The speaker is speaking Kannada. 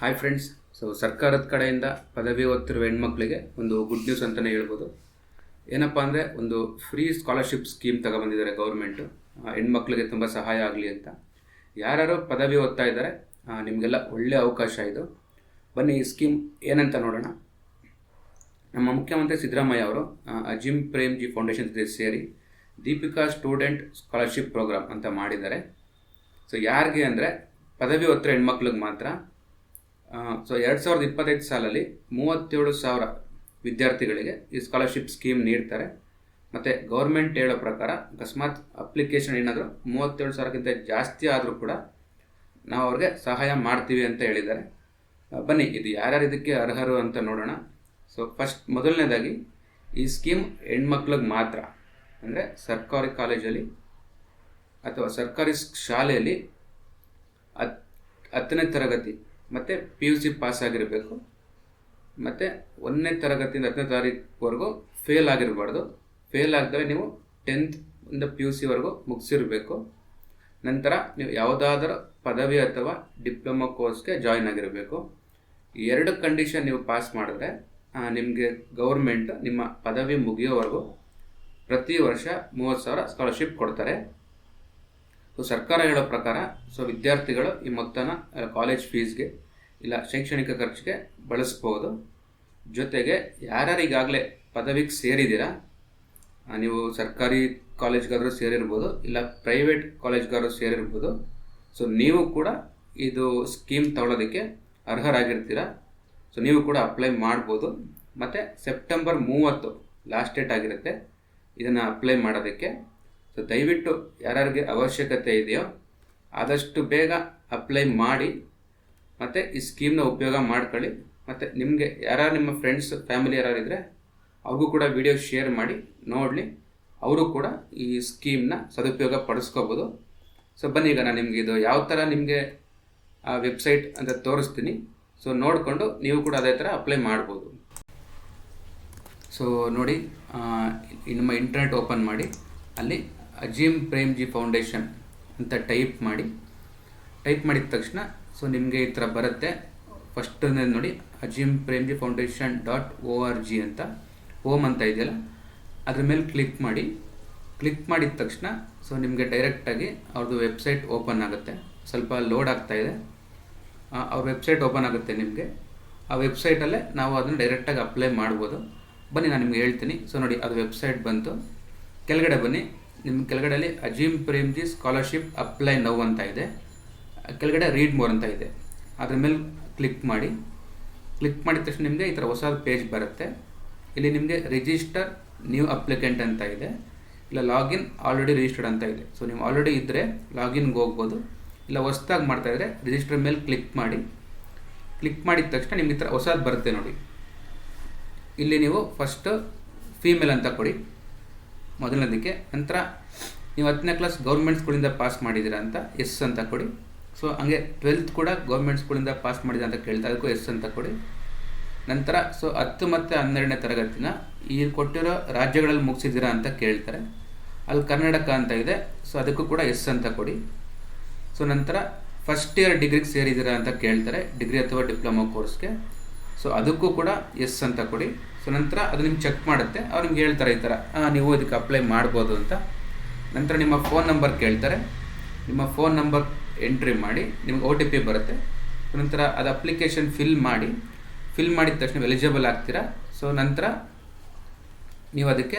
ಹಾಯ್ ಫ್ರೆಂಡ್ಸ್ ಸೊ ಸರ್ಕಾರದ ಕಡೆಯಿಂದ ಪದವಿ ಓದ್ತಿರುವ ಹೆಣ್ಮಕ್ಳಿಗೆ ಒಂದು ಗುಡ್ ನ್ಯೂಸ್ ಅಂತಲೇ ಹೇಳ್ಬೋದು. ಏನಪ್ಪ ಅಂದರೆ ಒಂದು ಫ್ರೀ ಸ್ಕಾಲರ್ಶಿಪ್ ಸ್ಕೀಮ್ ತಗೊಬಂದಿದ್ದಾರೆ ಗೌರ್ಮೆಂಟು ಹೆಣ್ಮಕ್ಳಿಗೆ ತುಂಬ ಸಹಾಯ ಆಗಲಿ ಅಂತ. ಯಾರ್ಯಾರು ಪದವಿ ಓದ್ತಾ ಇದ್ದಾರೆ ನಿಮಗೆಲ್ಲ ಒಳ್ಳೆಯ ಅವಕಾಶ ಇದು. ಬನ್ನಿ ಈ ಸ್ಕೀಮ್ ಏನಂತ ನೋಡೋಣ. ನಮ್ಮ ಮುಖ್ಯಮಂತ್ರಿ ಸಿದ್ದರಾಮಯ್ಯ ಅವರು ಜಿಮ್ ಅಜಿಮ್ ಪ್ರೇಮ್ಜಿ ಫೌಂಡೇಶನ್ ಜೊತೆ ಸೇರಿ ದೀಪಿಕಾ ಸ್ಟೂಡೆಂಟ್ ಸ್ಕಾಲರ್ಶಿಪ್ ಪ್ರೋಗ್ರಾಮ್ ಅಂತ ಮಾಡಿದ್ದಾರೆ. ಸೊ ಯಾರಿಗೆ ಅಂದರೆ ಪದವಿ ಓದ್ತಿರೋ ಹೆಣ್ಮಕ್ಳಿಗೆ ಮಾತ್ರ ಸೊ ಎರಡು ಸಾವಿರದ ಇಪ್ಪತ್ತೈದು ಸಾಲಲ್ಲಿ ಮೂವತ್ತೇಳು ಸಾವಿರ ವಿದ್ಯಾರ್ಥಿಗಳಿಗೆ ಈ ಸ್ಕಾಲರ್ಶಿಪ್ ಸ್ಕೀಮ್ ನೀಡ್ತಾರೆ. ಮತ್ತು ಗೌರ್ಮೆಂಟ್ ಹೇಳೋ ಪ್ರಕಾರ ಅಕಸ್ಮಾತ್ ಅಪ್ಲಿಕೇಶನ್ ಏನಾದರೂ ಮೂವತ್ತೇಳು ಸಾವಿರಕ್ಕಿಂತ ಜಾಸ್ತಿ ಆದರೂ ಕೂಡ ನಾವು ಅವ್ರಿಗೆ ಸಹಾಯ ಮಾಡ್ತೀವಿ ಅಂತ ಹೇಳಿದ್ದಾರೆ. ಬನ್ನಿ, ಇದು ಯಾರ್ಯಾರು ಇದಕ್ಕೆ ಅರ್ಹರು ಅಂತ ನೋಡೋಣ. ಸೊ ಫಸ್ಟ್ ಮೊದಲನೇದಾಗಿ ಈ ಸ್ಕೀಮ್ ಹೆಣ್ಮಕ್ಳಿಗೆ ಮಾತ್ರ. ಅಂದರೆ ಸರ್ಕಾರಿ ಕಾಲೇಜಲ್ಲಿ ಅಥವಾ ಸರ್ಕಾರಿ ಶಾಲೆಯಲ್ಲಿ ಹತ್ ಹತ್ತನೇ ತರಗತಿ ಮತ್ತು ಪಿ ಯು ಸಿ ಪಾಸ್ ಆಗಿರಬೇಕು. ಮತ್ತು ಒಂದನೇ ತರಗತಿಯಿಂದ ಹತ್ತನೇ ತಾರೀಕುವರೆಗೂ ಫೇಲ್ ಆಗಿರಬಾರ್ದು. ಫೇಲ್ ಆಗಿದ್ರೆ ನೀವು ಟೆಂತ್ ಇಂದ ಪಿ ಯು ಸಿವರೆಗೂ ಮುಗಿಸಿರಬೇಕು. ನಂತರ ನೀವು ಯಾವುದಾದರೂ ಪದವಿ ಅಥವಾ ಡಿಪ್ಲೊಮಾ ಕೋರ್ಸ್ಗೆ ಜಾಯಿನ್ ಆಗಿರಬೇಕು. ಎರಡು ಕಂಡೀಷನ್ ನೀವು ಪಾಸ್ ಮಾಡಿದ್ರೆ ನಿಮಗೆ ಗೌರ್ಮೆಂಟ್ ನಿಮ್ಮ ಪದವಿ ಮುಗಿಯೋವರೆಗೂ ಪ್ರತಿ ವರ್ಷ ಮೂವತ್ತು ಸಾವಿರ ಸ್ಕಾಲರ್ಶಿಪ್ ಕೊಡ್ತಾರೆ. ಸೊ ಸರ್ಕಾರ ಹೇಳೋ ಪ್ರಕಾರ ಸೊ ವಿದ್ಯಾರ್ಥಿಗಳು ಈ ಮೊತ್ತನ ಕಾಲೇಜ್ ಫೀಸ್ಗೆ ಇಲ್ಲ, ಶೈಕ್ಷಣಿಕ ಖರ್ಚಿಗೆ ಬಳಸ್ಬೋದು. ಜೊತೆಗೆ ಯಾರ್ಯಾರಿಗಾಗಲೇ ಪದವಿಗೆ ಸೇರಿದ್ದೀರಾ ನೀವು ಸರ್ಕಾರಿ ಕಾಲೇಜ್ಗಾದರೂ ಸೇರಿರ್ಬೋದು, ಇಲ್ಲ ಪ್ರೈವೇಟ್ ಕಾಲೇಜ್ಗಾದರೂ ಸೇರಿರ್ಬೋದು ಸೊ ನೀವು ಕೂಡ ಇದು ಸ್ಕೀಮ್ ತಗೊಳ್ಳೋದಕ್ಕೆ ಅರ್ಹರಾಗಿರ್ತೀರ ಸೊ ನೀವು ಕೂಡ ಅಪ್ಲೈ ಮಾಡ್ಬೋದು. ಮತ್ತು ಸೆಪ್ಟೆಂಬರ್ ಮೂವತ್ತು ಲಾಸ್ಟ್ ಡೇಟ್ ಆಗಿರುತ್ತೆ, ಇದನ್ನು ಅಪ್ಲೈ ಮಾಡೋದಕ್ಕೆ. ಸೊ ದಯವಿಟ್ಟು ಯಾರ್ಯಾರಿಗೆ ಅವಶ್ಯಕತೆ ಇದೆಯೋ ಆದಷ್ಟು ಬೇಗ ಅಪ್ಲೈ ಮಾಡಿ ಮತ್ತು ಈ ಸ್ಕೀಮ್ನ ಉಪಯೋಗ ಮಾಡ್ಕೊಳ್ಳಿ. ಮತ್ತು ನಿಮಗೆ ಯಾರು ನಿಮ್ಮ ಫ್ರೆಂಡ್ಸ್ ಫ್ಯಾಮಿಲಿ ಯಾರು ಇದ್ದರೆ ಅವ್ರಿಗೂ ಕೂಡ ವಿಡಿಯೋ ಶೇರ್ ಮಾಡಿ, ನೋಡಲಿ. ಅವರು ಕೂಡ ಈ ಸ್ಕೀಮ್ನ ಸದುಪಯೋಗ ಪಡಿಸ್ಕೋಬೋದು. ಸೊ ಬನ್ನಿ ಈಗ ನಾನು ನಿಮಗೆ ಇದು ಯಾವ ಥರ ನಿಮಗೆ ವೆಬ್ಸೈಟ್ ಅಂತ ತೋರಿಸ್ತೀನಿ. ಸೊ ನೋಡಿಕೊಂಡು ನೀವು ಕೂಡ ಅದೇ ಥರ ಅಪ್ಲೈ ಮಾಡ್ಬೋದು. ಸೊ ನೋಡಿ ನಮ್ಮ ಇಂಟರ್ನೆಟ್ ಓಪನ್ ಮಾಡಿ. ಅಲ್ಲಿ ಅಜೀಮ್ ಪ್ರೇಮ್ಜಿ ಫೌಂಡೇಶನ್ ಅಂತ ಟೈಪ್ ಮಾಡಿ, ಟೈಪ್ ಮಾಡಿದ ತಕ್ಷಣ ಸೊ ನಿಮಗೆ ಈ ಥರ ಬರುತ್ತೆ. ಫಸ್ಟ್ ನೋಡಿ, Azim Premji foundation dot O R G ಅಂತ ಹೋಮ್ ಅಂತ ಇದೆಯಲ್ಲ, ಅದ್ರ ಮೇಲೆ ಕ್ಲಿಕ್ ಮಾಡಿ, ಕ್ಲಿಕ್ ಮಾಡಿದ ತಕ್ಷಣ ಸೊ ನಿಮಗೆ ಡೈರೆಕ್ಟಾಗಿ ಅವ್ರದ್ದು ವೆಬ್ಸೈಟ್ ಓಪನ್ ಆಗುತ್ತೆ. ಸ್ವಲ್ಪ ಲೋಡ್ ಆಗ್ತಾ ಇದೆ. ಅವ್ರ ವೆಬ್ಸೈಟ್ ಓಪನ್ ಆಗುತ್ತೆ ನಿಮಗೆ. ಆ ವೆಬ್ಸೈಟಲ್ಲೇ ನಾವು ಅದನ್ನು ಡೈರೆಕ್ಟಾಗಿ ಅಪ್ಲೈ ಮಾಡ್ಬೋದು. ಬನ್ನಿ, ನಾನು ನಿಮ್ಗೆ ಹೇಳ್ತೀನಿ. ಸೊ ನೋಡಿ, ಅದು ವೆಬ್ಸೈಟ್ ಬಂತು. ಕೆಳಗಡೆ ಬನ್ನಿ. ನಿಮ್ಮ ಕೆಳಗಡೆಯಲ್ಲಿ Azim Premji scholarship apply now ಅಂತ ಇದೆ. ಕೆಳಗಡೆ ರೀಡ್ ಮೋರ್ ಅಂತ ಇದೆ. ಅದ್ರ ಮೇಲೆ ಕ್ಲಿಕ್ ಮಾಡಿ. ಕ್ಲಿಕ್ ಮಾಡಿದ ತಕ್ಷಣ ನಿಮಗೆ ಈ ಥರ ಹೊಸ ಪೇಜ್ ಬರುತ್ತೆ. ಇಲ್ಲಿ ನಿಮಗೆ ರಿಜಿಸ್ಟರ್ ನ್ಯೂ ಅಪ್ಲಿಕೆಂಟ್ ಅಂತ ಇದೆ. ಇಲ್ಲ ಲಾಗಿನ್ ಆಲ್ರೆಡಿ ರಿಜಿಸ್ಟರ್ಡ್ ಅಂತ ಇದೆ. ಸೊ ನೀವು ಆಲ್ರೆಡಿ ಇದ್ದರೆ ಲಾಗಿನ್ಗೆ ಹೋಗ್ಬೋದು. ಇಲ್ಲ, ಹೊಸ್ದಾಗಿ ಮಾಡ್ತಾ ಇದ್ರೆ ರಿಜಿಸ್ಟರ್ ಮೇಲೆ ಕ್ಲಿಕ್ ಮಾಡಿ. ಕ್ಲಿಕ್ ಮಾಡಿದ ತಕ್ಷಣ ನಿಮ್ಗೆ ಈ ಥರ ಹೊಸದು ಬರುತ್ತೆ ನೋಡಿ. ಇಲ್ಲಿ ನೀವು ಫಸ್ಟ್ ಫೀಮೇಲ್ ಅಂತ ಕೊಡಿ. ಮೊದಲನೇದಕ್ಕೆ ನಂತರ ನೀವು ಹತ್ತನೇ ಕ್ಲಾಸ್ ಗೌರ್ಮೆಂಟ್ ಸ್ಕೂಲಿಂದ ಪಾಸ್ ಮಾಡಿದ್ದೀರಾ ಅಂತ ಎಸ್ ಅಂತ ಕೊಡಿ. ಸೊ ಹಂಗೆ ಟ್ವೆಲ್ತ್ ಕೂಡ ಗೌರ್ಮೆಂಟ್ ಸ್ಕೂಲಿಂದ ಪಾಸ್ ಮಾಡಿದ ಅಂತ ಕೇಳ್ತಾ ಅದಕ್ಕೂ ಎಸ್ ಅಂತ ಕೊಡಿ. ನಂತರ ಸೊ ಹತ್ತು ಮತ್ತು ಹನ್ನೆರಡನೇ ತರಗತಿನ ಈ ಕೊಟ್ಟಿರೋ ರಾಜ್ಯಗಳಲ್ಲಿ ಮುಗಿಸಿದ್ದೀರಾ ಅಂತ ಕೇಳ್ತಾರೆ. ಅಲ್ಲಿ ಕರ್ನಾಟಕ ಅಂತ ಇದೆ ಸೊ ಅದಕ್ಕೂ ಕೂಡ ಎಸ್ ಅಂತ ಕೊಡಿ. ಸೊ ನಂತರ ಫಸ್ಟ್ ಇಯರ್ ಡಿಗ್ರಿಗೆ ಸೇರಿದ್ದೀರಾ ಅಂತ ಕೇಳ್ತಾರೆ ಡಿಗ್ರಿ ಅಥವಾ ಡಿಪ್ಲೊಮಾ ಕೋರ್ಸ್ಗೆ ಸೊ ಅದಕ್ಕೂ ಕೂಡ ಎಸ್ ಅಂತ ಕೊಡಿ. ಸೊ ನಂತರ ಅದು ನಿಮ್ಗೆ ಚೆಕ್ ಮಾಡುತ್ತೆ. ಅವ್ರು ನಿಮ್ಗೆ ಹೇಳ್ತಾರೆ ಈ ಥರ "ಆ, ನೀವು ಇದಕ್ಕೆ ಅಪ್ಲೈ ಮಾಡ್ಬೋದು ಅಂತ. ನಂತರ ನಿಮ್ಮ ಫೋನ್ ನಂಬರ್ ಕೇಳ್ತಾರೆ. ನಿಮ್ಮ ಫೋನ್ ನಂಬರ್ ಎಂಟ್ರಿ ಮಾಡಿ ನಿಮ್ಗೆ ಒ ಟಿ ಪಿ ಬರುತ್ತೆ. ನಂತರ ಅದು ಅಪ್ಲಿಕೇಶನ್ ಫಿಲ್ ಮಾಡಿ ಫಿಲ್ ಮಾಡಿದ ತಕ್ಷಣ ಎಲಿಜಿಬಲ್ ಆಗ್ತೀರಾ? ಸೊ ನಂತರ ನೀವು ಅದಕ್ಕೆ